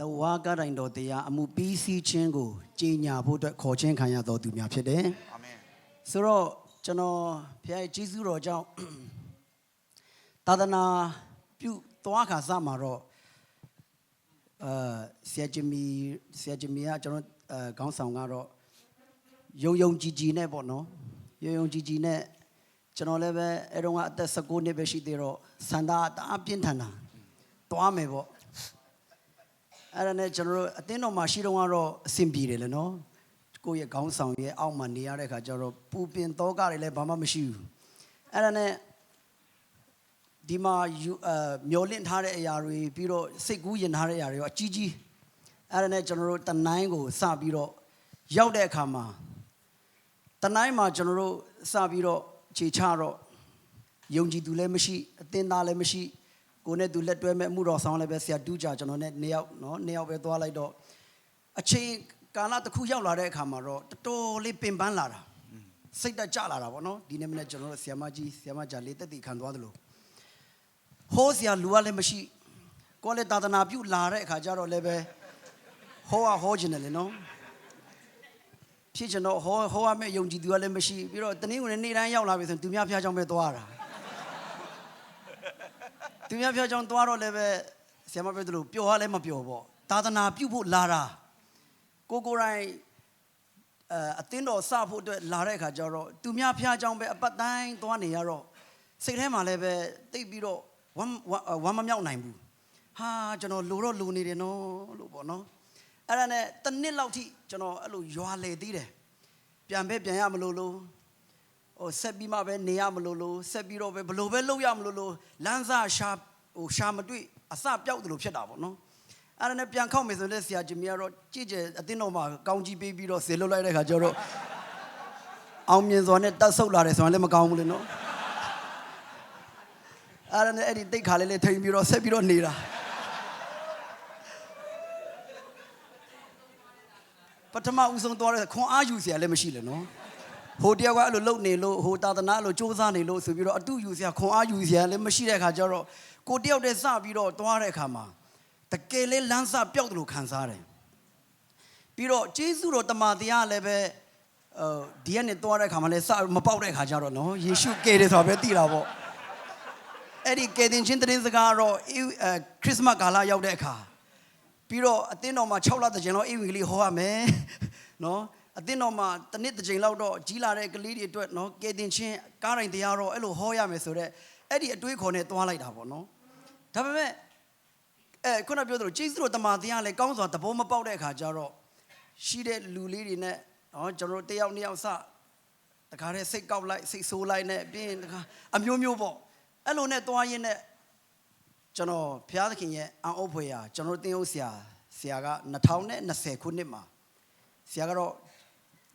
လဝါကတိုင်တော်တရားအမှုပြီးစီးခြင်းကိုကြီးညာဖို့အတွက်ခေါ်ခြင်းခံရတော်သူများဖြစ်တယ်အာမင်။ဆိုတော့ကျွန်တော်ဖခင်ရဲ့ကြီးစုတော်ကြောင့်သာသနာပြုသွားခါစမှာတော့အာဆရာဂျမီဆရာဂျမီကကျွန်တော်အဲခေါင်းဆောင်ကတော့ယုံယုံကြည်ကြည်နဲ့ပေါ့နော်ယုံယုံကြည်ကြည်နဲ့ကျွန်တော်လည်းပဲအဲတော့ကအသက်19နှစ်ပဲရှိသေးတော့စန္ဒာတအားပြင်းထန်တာသွားမယ်ပေါ့ အဲ့ဒါနဲ့ကျွန်တော်တို့အတင်းတော်မှာရှိတော့ကတော့အဆင်ပြေတယ်လေနော်ကိုယ့်ရဲ့ခေါင်းဆောင်ရဲ့အောက်မှာနေရတဲ့ခါကျတော့ပူပင်တော့ကတွေလည်းဘာမှမရှိဘူးအဲ့ဒါနဲ့ဒီမှာယူအမျောလင့်ထားတဲ့အရာတွေပြီးတော့စိတ်ကူးရင်ထားတဲ့အရာတွေရောအကြီးကြီးအဲ့ဒါနဲ့ကျွန်တော်တို့တနိုင်းကိုစပြီးတော့ရောက်တဲ့အခါမှာတနိုင်းမှာကျွန်တော်တို့စပြီးတော့ခြေချတော့ယုံကြည်သူလည်းမရှိအသင်းသားလည်းမရှိ ကိုနဲ့သူလက်တွဲမဲ့အမှုတော်ဆောင်လည်းပဲဆရာဒူးကြကျွန်တော်နဲ့နှစ်ယောက်နော်နှစ်ယောက်ပဲသွားလိုက်တော့အချိန်ကာလတစ်ခုရောက်လာတဲ့အခါမှာတော့တော်တော်လေးပင်ပန်းလာတာစိတ်တက်ကြလာတာပေါ့နော်ဒီနေ့မနေ့ကျွန်တော်တို့ဆရာမကြီးဆရာမကြာလေးတက်တည်ခံသွားသလိုဟိုးဆရာလူကလည်းမရှိကိုယ်လည်းတာသနာပြုလာတဲ့အခါကျတော့လည်းပဲဟောဟောခြင်းတယ်လေနော်ဖြစ်ကျွန်တော်ဟောဟောရမယ့်ယုံကြည်သူကလည်းမရှိပြီးတော့တနင်္ဂနွေနေ့တိုင်းရောက်လာပြီဆိုရင်သူများဖျားကြောင့်ပဲသွားတာ သူများပြောကြောင်းသွားတော့လည်းပဲဆရာမပြောသလိုပျော်ရလည်းမပျော်ပေါ့သာသနာပြုဖို့လာတာကိုကိုယ်တိုင်အဲအတင်းတော်စဖို့အတွက်လာတဲ့အခါကျတော့သူများဖျားကြောင်းပဲအပတ်တိုင်းသွားနေရတော့စိတ်ထဲမှာလည်းပဲတိတ်ပြီးတော့ဝမ်းဝမ်းဝမ်းမမြောက်နိုင်ဘူးဟာကျွန်တော်လိုတော့လိုနေတယ်နော်လို့ပေါ့နော်အဲ့ဒါနဲ့တစ်နှစ်လောက်ထိကျွန်တော်အဲ့လိုရွာလေသေးတယ်ပြန်ပဲပြန်ရမလို့လို့ ဟိုဆက်ပြီးမှပဲနေရမလို့လို့ဆက်ပြီးတော့ပဲဘလို့ပဲလုပ်ရမလို့လို့လမ်းစာရှာဟိုရှာမတွေ့အစပြောက်တယ်လို့ဖြစ်တာပေါ့နော်အဲ့ဒါနဲ့ပြန်ခောက်မယ်ဆိုလဲဆရာဂျမီကတော့ကြည့်ကြအတင်းတော်မှာကောင်းကြီးပေးပြီးတော့ဆေလွတ်လိုက်တဲ့ခါကျတော့အောင်မြင်စွာနဲ့တတ်ဆုပ်လာတယ်ဆိုရင်လည်းမကောင်းဘူးလေနော်အဲ့ဒါနဲ့အဲ့ဒီတိတ်ခါလေးလေးထိန်ပြီးတော့ဆက်ပြီးတော့နေတာပထမဦးဆုံးသွားတဲ့ခွန်အားယူစရာလည်းမရှိလေနော် ဟိုတယောက်ကအဲ့လိုလုံနေလို့ဟိုတာသနာအဲ့လိုစူးစမ်းနေလို့ဆိုပြီးတော့အတူယူစရာခွန်အားယူစရာလည်းမရှိတဲ့အခါကျတော့ကိုတယောက်တည်းစပြီးတော့သွားတဲ့အခါမှာတကယ်လေးလမ်းစပျောက်တယ်လို့ခံစားတယ်ပြီးတော့ဂျေစုတော်တမန်တရားလည်းပဲအဲဒီကနေသွားတဲ့အခါမှာလည်းစမပေါက်တဲ့အခါကျတော့နော်ယေရှုကယ်တယ်ဆိုတာပဲသိတာပေါ့အဲ့ဒီကယ်တင်ခြင်းသတင်းစကားတော့အဲခရစ်စမတ်ကာလရောက်တဲ့အခါပြီးတော့အသင်းတော်မှာ6လတကြိမ်လောက်အိမ်ဝင်ကလေးဟောရမယ်နော် အသင်းတော်မှာတစ်နှစ်တစ်ကြိမ်လောက်တော့ကြီးလာတဲ့ကလေးတွေအတွက်နော်ကဲတင်ချင်းကားတိုင်းတရားတော့အဲ့လိုဟောရမယ်ဆိုတော့အဲ့ဒီအတွေးခေါ်နဲ့သွားလိုက်တာပေါ့နော်ဒါပေမဲ့အဲခုနပြောသလိုကျေးဇူးတော်တမန်တရားလည်းကောင်းစွာသဘောမပေါက်တဲ့အခါကျတော့ရှိတဲ့လူလေးတွေနဲ့နော်ကျွန်တော်တို့တယောက်နှစ်ယောက်စတခါတည်းစိတ်ကောက်လိုက်စိတ်ဆိုးလိုက်နဲ့ပြီးရင်တခါအမျိုးမျိုးပေါ့အဲ့လိုနဲ့သွားရင်းနဲ့ကျွန်တော်ဘုရားသခင်ရဲ့အံ့ဩဖွယ်ရာကျွန်တော်တင်ဟုတ်ဆရာဆရာက2020ခုနှစ်မှာဆရာကတော့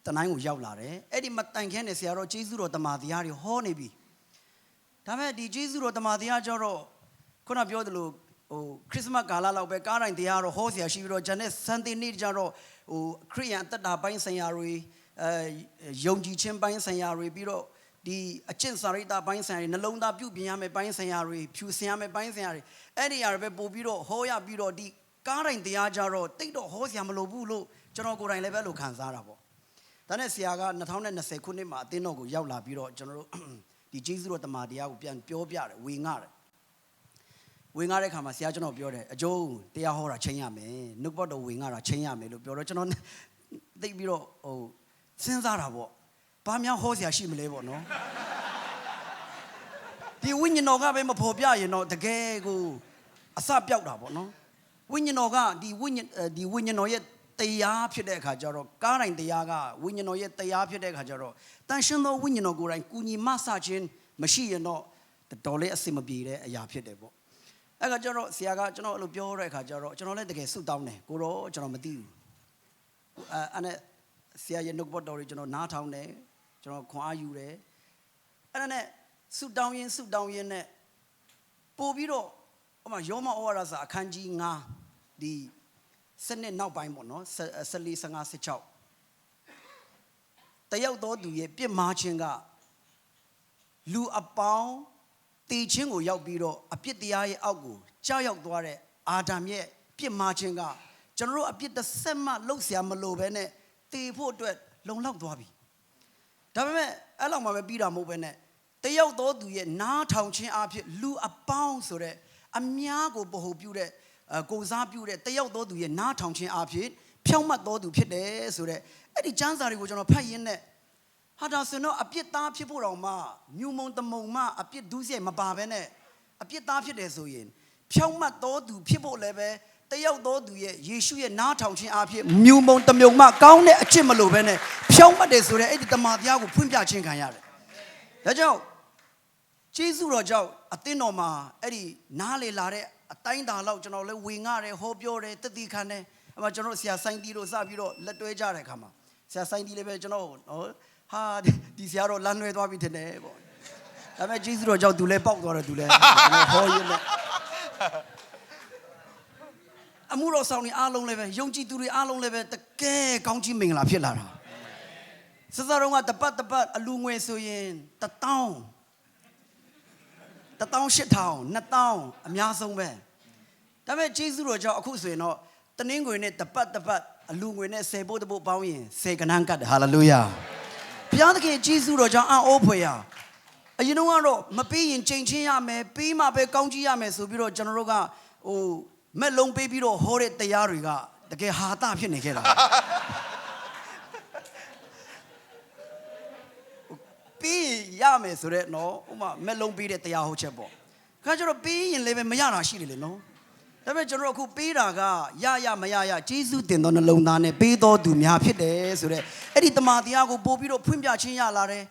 တနိုင်းကိုရောက်လာတယ်အဲ့ဒီမတိုင်ခင်းနေဆရာတော့ဂျေဇုတော်တမန်တရားတွေဟောနေပြီဒါပေမဲ့ဒီဂျေဇုတော်တမန်တရားကျတော့ခုနပြောသလိုဟိုခရစ်စမတ်ကာလလောက်ပဲကားတိုင်းတရားတော့ဟောဆရာရှိပြီးတော့ဂျန်နဲ့ဆန်တေနေ့ကျတော့ဟိုခရိယန်အသက်တာပိုင်းဆိုင်ရာတွေအဲယုံကြည်ခြင်းပိုင်းဆိုင်ရာတွေပြီးတော့ဒီအကျင့်စာရိတ္တပိုင်းဆိုင်ရာတွေနှလုံးသားပြုပြင်ရမယ်ပိုင်းဆိုင်ရာတွေဖြူစင်ရမယ်ပိုင်းဆိုင်ရာတွေအဲ့ဒီအရာတွေပဲပို့ပြီးတော့ဟောရပြီးတော့ဒီကားတိုင်းတရားကြတော့တိတ်တော့ဟောစရာမလိုဘူးလို့ကျွန်တော်ကိုယ်တိုင်လည်းပဲလို့ခံစားတာပေါ့ ဒါနဲ့ဆရာက2020ခုနှစ်မှာအသင်းတော်ကိုရောက်လာပြီးတော့ကျွန်တော်တို့ဒီဂျေဇုတော်တမန်တရားကိုပြန်ပြောပြတယ်ဝေငှတယ်ဝင်ငှတဲ့ခါမှာဆရာကျွန်တော်ပြောတယ်အကျိုးတရားဟောတာချိန်ရမယ်နှုတ်ပတ်တော်ဝင်ငှတာချိန်ရမယ်လို့ပြောတော့ကျွန်တော်သိပြီးတော့ဟိုစဉ်းစားတာပေါ့ဘာများဟောစရာရှိမလဲပေါ့နော်ဒီဝိညာဉ်တော်ကပဲမဖော်ပြရင်တော့တကယ်ကိုအစပြောက်တာပေါ့နော်ဝိညာဉ်တော်ကဒီဝိညာဉ်ဒီဝိညာဉ်တော်ရဲ့ တရားဖြစ်တဲ့အခါကျတော့ကားတိုင်းတရားကဝိညာဉ်တော်ရဲ့တရားဖြစ်တဲ့အခါကျတော့တန်ရှင်သောဝိညာဉ်တော်ကိုယ်တိုင်ကူညီမဆခြင်းမရှိရင်တော့တော်လေးအစင်မပြေတဲ့အရာဖြစ်တယ်ပေါ့အဲ့ကကျတော့ဆရာကကျွန်တော်အဲ့လိုပြောတဲ့အခါကျတော့ကျွန်တော်လည်းတကယ်ဆုတောင်းတယ်ကိုတော့ကျွန်တော်မသိဘူးအဲအဲ့နဲ့ဆရာရဲ့နှုတ်ပတ်တော်တွေကျွန်တော်နားထောင်တယ်ကျွန်တော်ခွန်အားယူတယ်အဲ့ဒါနဲ့ဆုတောင်းရင်ဆုတောင်းရင်နဲ့ပို့ပြီးတော့ဟိုမှာယောမဩဝါဒစာအခန်းကြီး9ဒီ စနစ်နောက်ပိုင်းပေါ့နော်14 15 16တယောက်တော်သူရဲ့ပြစ်မှားခြင်းကလူအပေါင်းတည်ခြင်းကိုရောက်ပြီးတော့အပြစ်တရားရဲ့အောက်ကိုကြောက်ရောက်သွားတဲ့အာဒမ်ရဲ့ပြစ်မှားခြင်းကကျွန်တော်တို့အပြစ်တစ်ဆက်မှလှုပ်ရှားမလို့ပဲနဲ့တေဖို့အတွက်လုံလောက်သွားပြီဒါပေမဲ့အဲ့လောက်မှပဲပြီးတာမဟုတ်ပဲနဲ့တယောက်သောသူရဲ့နားထောင်ခြင်းအဖြစ်လူအပေါင်းဆိုတဲ့အများကိုပဟုပြုတဲ့အဲ ကိုစားပြုတဲ့တယောက်သောသူရဲ့နားထောင်ခြင်းအဖြစ်ဖြောင့်မတ်သောသူဖြစ်တယ်ဆိုတဲ့အဲ့ဒီကျမ်းစာတွေကိုကျွန်တော်ဖတ်ရင်းနဲ့ဟာဒါဆိုတော့အပြစ်သားဖြစ်ဖို့တော့မှမြူမုံတမုံမှအပြစ်ဒုစရိုက်မပါဘဲနဲ့အပြစ်သားဖြစ်တယ်ဆိုရင်ဖြောင့်မတ်တော်သူဖြစ်ဖို့လည်းပဲတယောက်တော်သူရဲ့ယေရှုရဲ့နားထောင်ခြင်းအဖြစ်မြူမုံတမုံမှကောင်းတဲ့အချစ်မလို့ဘဲနဲ့ဖြောင့်မတ်တယ်ဆိုတဲ့အဲ့ဒီတမန်တရားကိုဖွင့်ပြခြင်းခံရတယ်။ဒါကြောင့်ကျေးဇူးတော်ကြောင့်အသင်းတော်မှာအဲ့ဒီနားလေလာတဲ့ အတိုင်းတာလောက်ကျွန်တော်လည်းဝင်ငရတယ်ဟောပြောတယ်တတိခံတယ်အမှကျွန်တော်ဆရာဆိုင်တီတို့စပြီးတော့လက်တွဲကြတဲ့ခါမှာဆရာဆိုင်တီလည်းပဲကျွန်တော်နော်ဟာဒီဆရာတော့လမ်းလွဲသွားပြီထင်တယ်ပေါ့ဒါပေမဲ့ကျေးဇူးတော်ကြောင့်သူလည်းပေါက်သွားတယ်သူလည်းဟောရင်းနဲ့အမှုတော်ဆောင်နေအားလုံးလည်းပဲယုံကြည်သူတွေအားလုံးလည်းပဲတကယ်ကောင်းကြီးမင်္ဂလာဖြစ်လာတာစစတော့ကတပတ်တပတ်အလူငွေဆိုရင်တထောင် တထောင်ရှစ်ထောင်နှစ်ထောင်အများဆုံးပဲဒါပေမဲ့ကျေးဇူးတော်ကြောင့်အခုဆိုရင်တော့တနင်္ဂနွေနဲ့တပတ်တပတ်အလူငွေနဲ့10ဘုတ်တဘုတ်ပေါင်းရင်10ကနန်းကတ်တယ်ဟာလေလုယာဘုရားသခင်ကျေးဇူးတော်ကြောင့်အံ့ဩဖွယ်ရာအရင်တော့ကတော့မပေးရင်ချိန်ချင်းရမယ်ပေးမှပဲကောင်းကြီးရမယ်ဆိုပြီးတော့ကျွန်တော်တို့ကဟိုမက်လုံးပေးပြီးတော့ဟောတဲ့တရားတွေကတကယ်ဟာတာဖြစ်နေခဲ့တာ ပေးရမယ်ဆိုတော့နော်ဥမာမက်လုံးပေးတဲ့တရားဟုတ်ချက်ပေါ့ခါကျတော့ပေးရင်လည်းပဲမရတာရှိတယ်လေနော်ဒါပေမဲ့ကျွန်တော်တို့အခုပေးတာကရရမရရဂျေဇုတင်သောနှလုံးသားနဲ့ပေးတော်သူများဖြစ်တယ်ဆိုတော့အဲ့ဒီတမန်တရားကိုပို့ပြီးတော့ဖွင့်ပြခြင်းရလာတယ်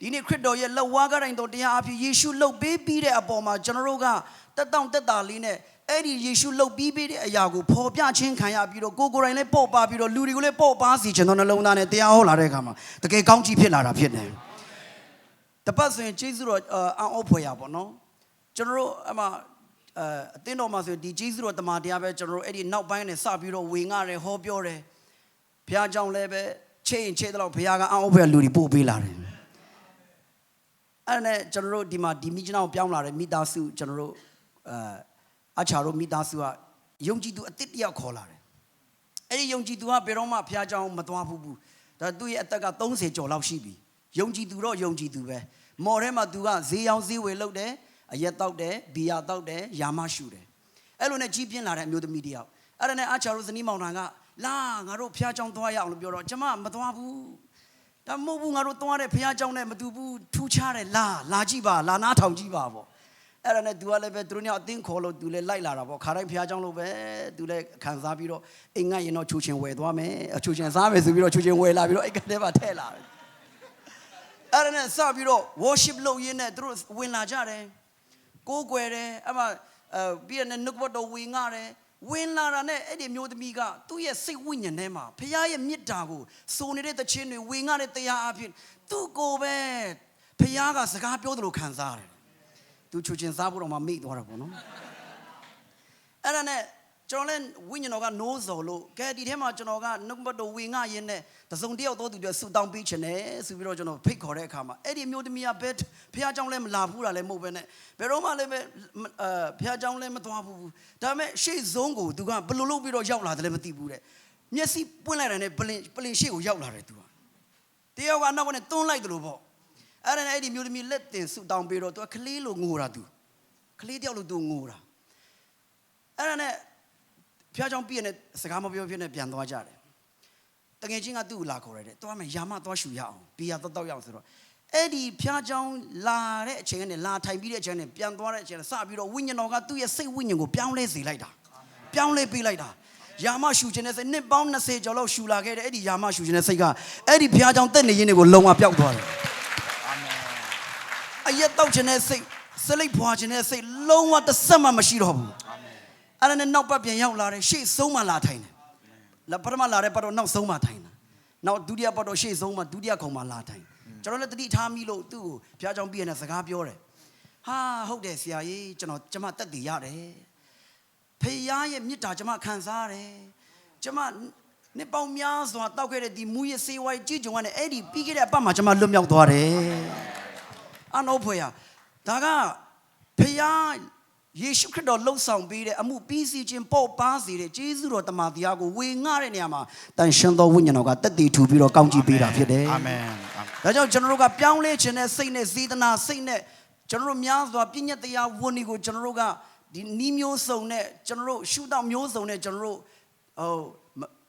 ဒီနေ့ခရစ်တော်ရဲ့လက်ဝါးကတိုင်းတော်တရားအဖြစ်ယေရှုလှုပ်ပေးပြီးတဲ့အပေါ်မှာကျွန်တော်တို့ကတက်တောင့်တက်တာလေးနဲ့အဲ့ဒီယေရှုလှုပ်ပြီးပြီးတဲ့အရာကိုဖော်ပြခြင်းခံရပြီးတော့ကိုကိုယ်တိုင်လည်းပို့ပါပြီးတော့လူတွေကိုလည်းပို့ပါစီကျွန်တော်နှလုံးသားနဲ့တရားဟောလာတဲ့အခါမှာတကယ်ကောင်းကြီးဖြစ်လာတာဖြစ်တယ် တပတ်ဆိုရင်ကျေးဇူးတော်အံ့ဩဖွယ်ရပါတော့ကျွန်တော်တို့အမအဲအတင်းတော်မှာဆိုရင်ဒီကျေးဇူးတော်တမန်တရားပဲကျွန်တော်တို့အဲ့ဒီနောက်ပိုင်းနဲ့စပြီးတော့ဝင်ငရတယ်ဟောပြောတယ်ဘုရားကြောင့်လည်းပဲချိန်ရင်ချိန်တော့ဘုရားကအံ့ဩဖွယ်လူတွေပို့ပေးလာတယ်အဲ့ဒါနဲ့ကျွန်တော်တို့ဒီမှာဒီမိကျနာကိုပြောင်းလာတယ်မိသားစုကျွန်တော်တို့အဲအချာတို့မိသားစုကယုံကြည်သူအစ်တစ်ယောက်ခေါ်လာတယ်အဲ့ဒီယုံကြည်သူကဘယ်တော့မှဘုရားကြောင့်မသွားဘူးဘူးဒါသူ့ရဲ့အသက်က30ကျော်လောက်ရှိပြီ ယုံကြည်သူတော့ယုံကြည်သူပဲမော်ထဲမှာသူကဈေးရောင်းဈေးဝယ်လုပ်တယ်အရက်တောက်တယ်ဘီယာတောက်တယ်ယာမရှူတယ်အဲ့လိုနဲ့ကြီးပြင်းလာတဲ့အမျိုးသမီးတယောက်အဲ့ဒါနဲ့အာချာတို့ဇနီးမောင်နှံကလာငါတို့ဖះเจ้าသွားရအောင်လို့ပြောတော့ကျမမသွားဘူးဒါမဟုတ်ဘူးငါတို့သွားတဲ့ဖះเจ้าနဲ့မတူဘူးထူးခြားတယ်လာလာကြည့်ပါလာနားထောင်ကြည့်ပါပေါ့အဲ့ဒါနဲ့ तू ကလည်းပဲသူတို့ညအတင်းခေါ်လို့ तू လည်းလိုက်လာတာပေါ့ခါတိုင်းဖះเจ้าလို့ပဲ तू လည်းခံစားပြီးတော့အိမ်ငတ်ရင်တော့ချူချင်းဝယ်သွားမယ်အချူချင်းစားမယ်ဆိုပြီးတော့ချူချင်းဝယ်လာပြီးတော့အိမ်ကထဲမှာထည့်လာတယ် အဲ့ဒါနဲ့စပြီးတော့ worship လုပ်ရင်းနဲ့သူတို့ဝင်လာကြတယ်ကိုးကွယ်တယ်အမှအဲပြီးရတဲ့နှုတ်ဘတ်တော်ဝင်ငါတယ်ဝင်လာတာနဲ့အဲ့ဒီမျိုးသမီးကသူ့ရဲ့စိတ်ဝိညာဉ်ထဲမှာဖခင်ရဲ့မေတ္တာကိုစုံနေတဲ့တခြင်းတွေဝင်ငါတဲ့တရားအဖြစ်သူ့ကိုယ်ပဲဖခင်ကစကားပြောတယ်လို့ခံစားရတယ်သူချူချင်းစားဖို့တော့မမိသွားတာပေါ့နော်အဲ့ဒါနဲ့ ကျွန်တော်လည်းဝိညာဉ်တော်ကနိုးစော်လို့ကဲဒီထဲမှာကျွန်တော်ကနှုတ်ဘတ်တော်ဝင်ငါရင်းနဲ့တစုံတယောက်တော့သူတွေဆူတောင်းပေးချင်တယ်ဆိုပြီးတော့ကျွန်တော်ဖိတ်ခေါ်တဲ့အခါမှာအဲ့ဒီမျိုးသမီးကဘယ်ဖះเจ้าလည်းမလာဘူးတာလည်းမဟုတ်ပဲနဲ့ဘယ်တော့မှလည်းပဲအဲဖះเจ้าလည်းမသွားဘူးဒါပေမဲ့ရှေ့ဆုံးကိုသူကဘယ်လိုလုပ်ပြီးတော့ရောက်လာတယ်လည်းမသိဘူးတဲ့မျက်စိပွင့်လိုက်တယ်နဲ့ပလင်ပလင်ရှေ့ကိုရောက်လာတယ်သူကတယောက်ကနောက်ကနေတွန်းလိုက်တယ်လို့ပေါ့အဲ့ဒါနဲ့အဲ့ဒီမျိုးသမီးလက်တင်ဆူတောင်းပေးတော့သူကကလေးလိုငိုတာသူကလေးတယောက်လိုသူငိုတာအဲ့ဒါနဲ့ ဖះเจ้าပြည့်နဲ့စကားမပြောဖြစ်နဲ့ပြန်သွားကြတယ် တငယ်ချင်းကသူ့ကိုလာခေါ်ရတယ်။သွားမယ်ယာမသွားရှူရအောင်။ဘီယာတော့တော့ရအောင်ဆိုတော့အဲ့ဒီဖျားချောင်းလာတဲ့အချိန်နဲ့လာထိုင်ပြီးတဲ့အချိန်နဲ့ပြန်သွားတဲ့အချိန်နဲ့စပြီးတော့ဝိညာဉ်တော်ကသူ့ရဲ့စိတ်ဝိညာဉ်ကိုပြောင်းလဲစေလိုက်တာ။ပြောင်းလဲပေးလိုက်တာ။ယာမရှူခြင်းနဲ့စိတ်နှစ်ပေါင်း20ကျော်လောက်ရှူလာခဲ့တဲ့အဲ့ဒီယာမရှူခြင်းနဲ့စိတ်ကအဲ့ဒီဖျားချောင်းတက်နေရင်းတွေကိုလုံအောင်ပျောက်သွားတယ်။အရက်တောက်ခြင်းနဲ့စိတ်စလိပ်ဖွာခြင်းနဲ့စိတ်လုံးဝတစ်ဆက်မှမရှိတော့ဘူး။ အဲ့ဒါနဲ့နောက်ပတ်ပြန်ရောက်လာတယ်ရှေ့ဆုံးမှလာထိုင်တယ်။လာပထမလာတဲ့ပတ်တော့နောက်ဆုံးမှထိုင်တာနောက်ဒုတိယပတ်တော့ရှေ့ဆုံးမှဒုတိယခုံမှလာထိုင်ကျွန်တော်လည်းတတိထားမိလို့သူ့ကိုဘုရားကြောင့်ပြည့်နေတဲ့စကားပြောတယ်ဟာဟုတ်တယ်ဆရာကြီးကျွန်တော်ကျမတက်တည်ရတယ်ဖေယားရဲ့မြစ်တာကျမခံစားရတယ်ကျမနှစ်ပေါင်းများစွာတောက်ခဲ့တဲ့ဒီမူရစေဝိုင်းကြည်ကြုံကနေအဲ့ဒီပြီးခဲ့တဲ့အပတ်မှာကျမလွတ်မြောက်သွားတယ်အနောဖွေရဒါကဖေယား ယေရှုခရစ်တော်လှုပ်ဆောင်ပေးတဲ့အမှုပြီးစီးခြင်းပေါ့ပါစေတဲ့ကျေးဇူးတော်တမန်တရားကိုဝေငှတဲ့နေရာမှာတန်ရှင်သောဝိညာဉ်တော်ကတက်တည်ထူပြီးတော့ကောင်းချီးပေးတာဖြစ်တယ်အာမင်။ဒါကြောင့်ကျွန်တော်တို့ကပြောင်းလဲခြင်းနဲ့စိတ်နဲ့စေတနာစိတ်နဲ့ကျွန်တော်တို့များစွာပြည့်ညတ်တရားဝန်ဒီကိုကျွန်တော်တို့ကဒီနီးမျိုးစုံနဲ့ကျွန်တော်တို့ရှုတော့မျိုးစုံနဲ့ကျွန်တော်တို့ဟိုမအ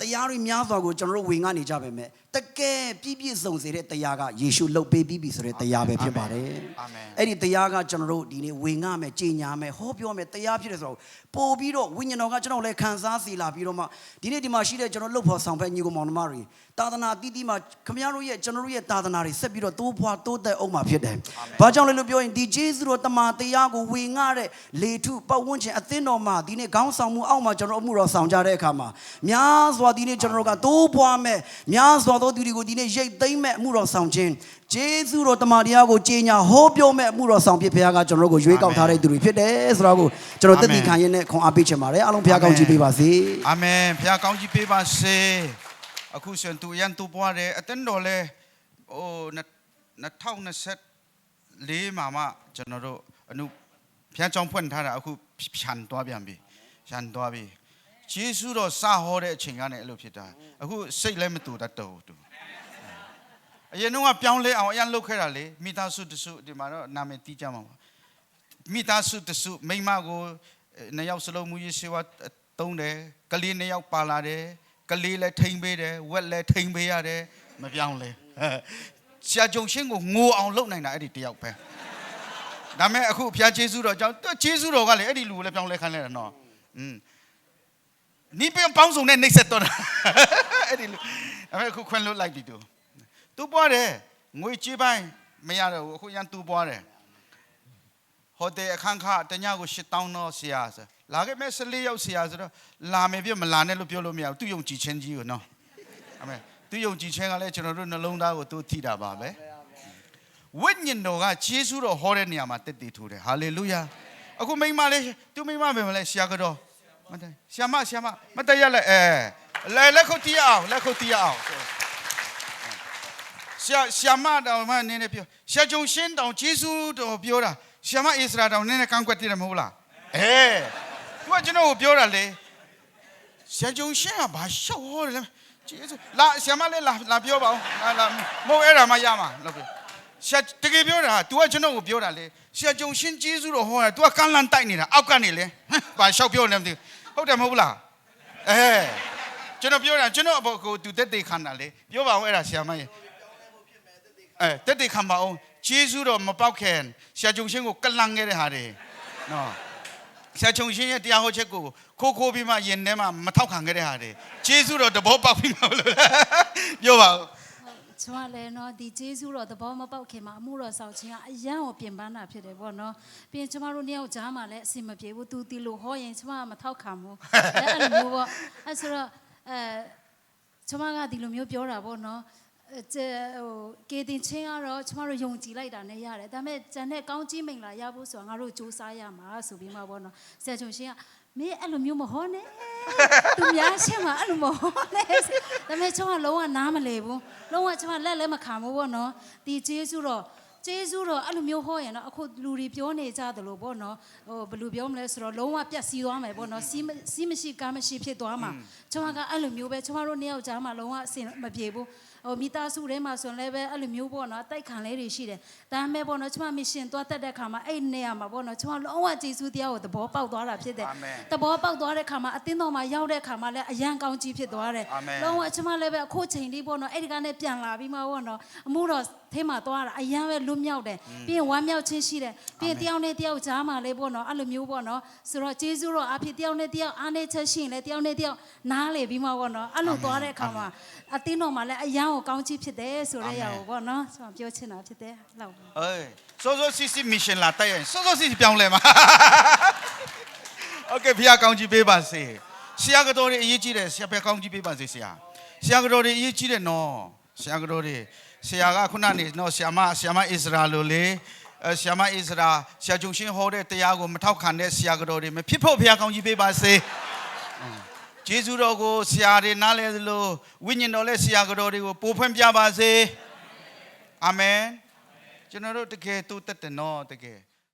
တရားတွေများစွာကိုကျွန်တော်တို့ဝင်ငှနေကြပါမယ်။တကယ်ပြည့်ပြည့်စုံစေတဲ့တရားကယေရှုလှုပ်ပေးပြီးပြီဆိုတဲ့တရားပဲဖြစ်ပါတယ်။အာမင်အဲ့ဒီတရားကကျွန်တော်တို့ဒီနေ့ဝင်ငှမယ်ကြေညာမယ်ဟောပြောမယ်တရားဖြစ်တယ်ဆိုတော့ပို့ပြီးတော့ဝိညာဉ်တော်ကကျွန်တော်လည်းခံစားစီလာပြီးတော့မှဒီနေ့ဒီမှာရှိတဲ့ကျွန်တော်လှုပ်ဖို့ဆောင်ဖက်ညီကောင်မောင်နှမတွေသာသနာတီးတီးမှာခမရတို့ရဲ့ကျွန်တော်တို့ရဲ့သာသနာတွေဆက်ပြီးတော့တိုးဖွားတိုးတက်အောင်မှာဖြစ်တယ်။ဘာကြောင့်လဲလို့ပြောရင်ဒီဂျေဇုတော်တမန်တရားကိုဝင်ငှတဲ့လေထုပတ်ဝန်းကျင်အသင်းတော်မှာဒီနေ့ခေါင်းဆောင်မှုအောက်မှာကျွန်တော်အမှုတော်ဆောင်ကြတဲ့အခါမှာများစွာဒီနေ့ကျွန်တော်တို့ကတိုးဖွားမဲ့များစွာသောသူတွေကိုဒီနေ့ရိတ်သိမ်းမဲ့အမှုတော်ဆောင်ခြင်းဂျေဇုတော်တမန်တရားကိုကြေညာဟောပြောမဲ့အမှုတော်ဆောင်ဖြစ်ဘုရားကကျွန်တော်တို့ကိုရွေးကောက်ထားတဲ့သူတွေဖြစ်တယ်ဆိုတော့ကိုကျွန်တော်တက်တည်ခံရင်းနဲ့ခွန်အားပေးချင်ပါတယ်အားလုံးဘုရားကောင်းချီးပေးပါစေအာမင်ဖခင်ကောင်းကြီးပေးပါစေအခုရှင်သူရန်သူပွားတယ်အတင်းတော်လဲဟို2024မှာမှကျွန်တော်တို့အနုဖခင်ကြောင့်ဖွင့်ထားတာအခုဖြန်သွားပြန်ပြီဖြန်သွားပြီ ဂျေစုတော်စဟောတဲ့အချိန်ကနေအဲ့လိုဖြစ်တာအခုစိတ်လည်းမတူတတ်တော့ဘူးသူအရင်တော့ပြောင်းလဲအောင်အရင်လုပ်ခဲ့တာလေမိသားစုတစုဒီမှာတော့နာမည်တီးကြမှာပါမိသားစုတစုမိန်းမကိုအဲနှစ်ယောက်စလုံးမူရေးရှိဝါတုံးတယ်ကလေးနှစ်ယောက်ပါလာတယ်ကလေးလည်းထိမ့်ပေးတယ်ဝက်လည်းထိမ့်ပေးရတယ်မပြောင်းလဲဆရာကြုံရှင်းကိုငိုအောင်လုပ်နိုင်တာအဲ့ဒီတယောက်ပဲဒါမဲ့အခုဖျားကျေးဇူးတော်ကြောင့်သူကျေးဇူးတော်ကလည်းအဲ့ဒီလူကိုလည်းပြောင်းလဲခိုင်းလိုက်တာနော်อืม နီးပြန်ပေါင်းစုံနဲ့နှိပ်စက်တော့တာအဲ့ဒီလူဒါမဲ့အခုခွင့်လွတ်လိုက်ပြီသူသူပွားတယ်ငွေကြေးပိုင်းမရတော့ဘူးအခုရန်သူပွားတယ်ဟိုတယ်အခန်းခတညကို8000တော့ဆရာဆိုလာခဲ့မဲ့14ရောက်ဆရာဆိုတော့လာမယ်ပြမလာနဲ့လို့ပြောလို့မရဘူးသူယုံကြည်ခြင်းကြီးကိုနော်အမေသူယုံကြည်ခြင်းကလည်းကျွန်တော်တို့နှလုံးသားကိုသူထိတာပါပဲဝိညာဉ်တော်ကဂျေစုတော်ဟောတဲ့နေရာမှာတက်တည်ထူတယ်ဟာလေလုယာအခုမိန်းမလေးသူမိန်းမပဲမလဲဆရာကတော့ မတဆရာမဆရာမမတရလဲအဲလဲလက်ခုတ်တီးအောင်လက်ခုတ်တီးအောင်ဆရာဆရာမတော်မနင်းနေပြောဆရာကြုံရှင်းတောင်ဂျေစုတော်ပြောတာရှမဣစရာတောင်နည်းနည်းကန့်ကွက်တည်တယ်မဟုတ်လားအဲသူကကျွန်တော်ကိုပြောတာလေဆရာကြုံရှင်းကဘာရှောက်ဟောတယ်လဲကျေးဇူးလာဆရာမလည်းလာလာပြောပါဦးလာလာမဟုတ်အဲ့ဒါမှရမှာလို့ပြောဆရာတကယ်ပြောတာ तू ကကျွန်တော်ကိုပြောတာလေဆရာကြုံရှင်းကျေးဇူးတော်ဟောတာ तू ကကန့်လန့်တိုက်နေတာအောက်ကနေလေဟမ်ဘာရှောက်ပြောနေမသိဘူး ဟုတ်တယ်မဟုတ်လားအဲကျွန်တော်ပြောတာကျွန်တော်အဘောကို तू တက်တေခံတာလေပြောပါဦးအဲ့ဒါဆရာမရဲ့အဲတက်တက်ခံပါအောင်ဂျေဇုတော်မပေါက်ခင်ဆရာဂျုံရှင်းကိုကလန်ခဲ့တဲ့ဟာတွေနော်ဆရာဂျုံရှင်းရဲ့တရားဟောချက်ကိုခိုးခိုးပြီးမှယင်ထဲမှာမထောက်ခံခဲ့တဲ့ဟာတွေဂျေဇုတော်တဘောပေါက်ပြီးမှလို့လားပြောပါဦး ကျမလည်းเนาะဒီဂျေဇုတော်သဘောမပေါက်ခင်မှာအမှုတော်ဆောင်ခြင်းကအယံကိုပြင်ပန်းတာဖြစ်တယ်ပေါ့เนาะပြီးရင်ကျမတို့နှစ်ယောက်ကြားမှာလည်းအဆင်မပြေဘူးသူတီလို့ဟောရင်ကျမကမထောက်ခံဘူးအဲ့လိုမျိုးပေါ့အဲ့ဆိုတော့အဲကျမကဒီလိုမျိုးပြောတာပေါ့เนาะအဲကျဟိုကေတင်ချင်းကတော့ကျမတို့ယုံကြည်လိုက်တာနဲ့ရတယ်ဒါပေမဲ့ကျန်တဲ့ကောင်းကြီးမိန်လာရဖို့ဆိုတာငါတို့စူးစမ်းရမှာဆိုပြီးမှပေါ့နော်ဆရာချုံရှင်က မင်းအဲ့လိုမျိုးမဟောနဲ့သူများရှင်းမှာအဲ့လိုမဟောနဲ့ဒါပေမဲ့ကျမလုံးဝနားမလဲဘူးလုံးဝကျမလက်လည်းမခံဘူးပေါ့နော်ဒီကျေးဇူးတော့ကျေးဇူးတော့အဲ့လိုမျိုးဟောရင်တော့အခုလူတွေပြောနေကြတယ်လို့ပေါ့နော်ဟိုဘယ်လိုပြောမလဲဆိုတော့လုံးဝပြက်စီးသွားမယ်ပေါ့နော်စီးမစီးမရှိကားမရှိဖြစ်သွားမှာကျမကအဲ့လိုမျိုးပဲကျမတို့နှစ်ယောက်ကြားမှာလုံးဝအဆင်မပြေဘူး ဟိုမိသားစုထဲမှာဆိုရင်လည်းပဲအဲ့လိုမျိုးပေါ့နော်တိုက်ခံလေးတွေရှိတယ်ဒါပေမဲ့ပေါ့နော်ကျမမရှင်သွားတက်တဲ့ခါမှာအဲ့နေရာမှာပေါ့နော်ကျမလုံးဝကျေးဇူးတရားကိုသဘောပေါက်သွားတာဖြစ်တယ်အာမင်သဘောပေါက်သွားတဲ့ခါမှာအသင်းတော်မှာရောက်တဲ့ခါမှာလည်းအရန်ကောင်းကြီးဖြစ်သွားတယ်အာမင်လုံးဝကျမလည်းပဲအခုချိန်လေးပေါ့နော်အဲ့ဒီကနေပြန်လာပြီးမှပေါ့နော်အမှုတော် ထဲမှာသွားတာအရန်ပဲလွတ်မြောက်တယ်ပြီးရင်ဝမ်းမြောက်ခြင်းရှိတယ်ပြီးရင်တယောက်နဲ့တယောက်ကြားမှာလေးပေါ့နော်အဲ့လိုမျိုးပေါ့နော်ဆိုတော့ကျေးဇူးတော်အဖြစ်တယောက်နဲ့တယောက်အားနေချက်ရှိရင်လည်းတယောက်နဲ့တယောက်နားလေပြီးမှပေါ့နော်အဲ့လိုသွားတဲ့ခါမှာအသင်းတော်မှာလည်းအရန်ကိုကောင်းကြီးဖြစ်တယ်ဆိုတဲ့ရာကိုပေါ့နော်ကျွန်တော်ပြောချင်တာဖြစ်တယ်လောက်ပါ အေးစောစောစီစီမစ်ရှင်လာတိုက်ရင်စောစောစီစီပြောင်းလဲမှာโอเคဖခင်ကောင်းကြီးပေးပါစေဆရာကတော်တွေအရေးကြီးတယ်ဆရာဖခင်ကောင်းကြီးပေးပါစေဆရာဆရာကတော်တွေအရေးကြီးတယ်နော်ဆရာကတော်တွေ ဆရာကခုနနေနော်ဆရာမဆရာမဣစရာလိုလေအဲဆရာမဣစရာဆရာဂျုံရှင်းဟောတဲ့တရားကိုမထောက်ခံတဲ့ဆရာကတော်တွေမဖြစ်ဖို့ဖခင်ကောင်းကြီးပေးပါစေဂျေဇုတော်ကိုဆရာတွေနားလဲသလိုဝိညာဉ်တော်လည်းဆရာကတော်တွေကိုပို့ဖွင့်ပြပါစေအာမင်ကျွန်တော်တို့တကယ်တိုးတက်တယ်နော်တကယ်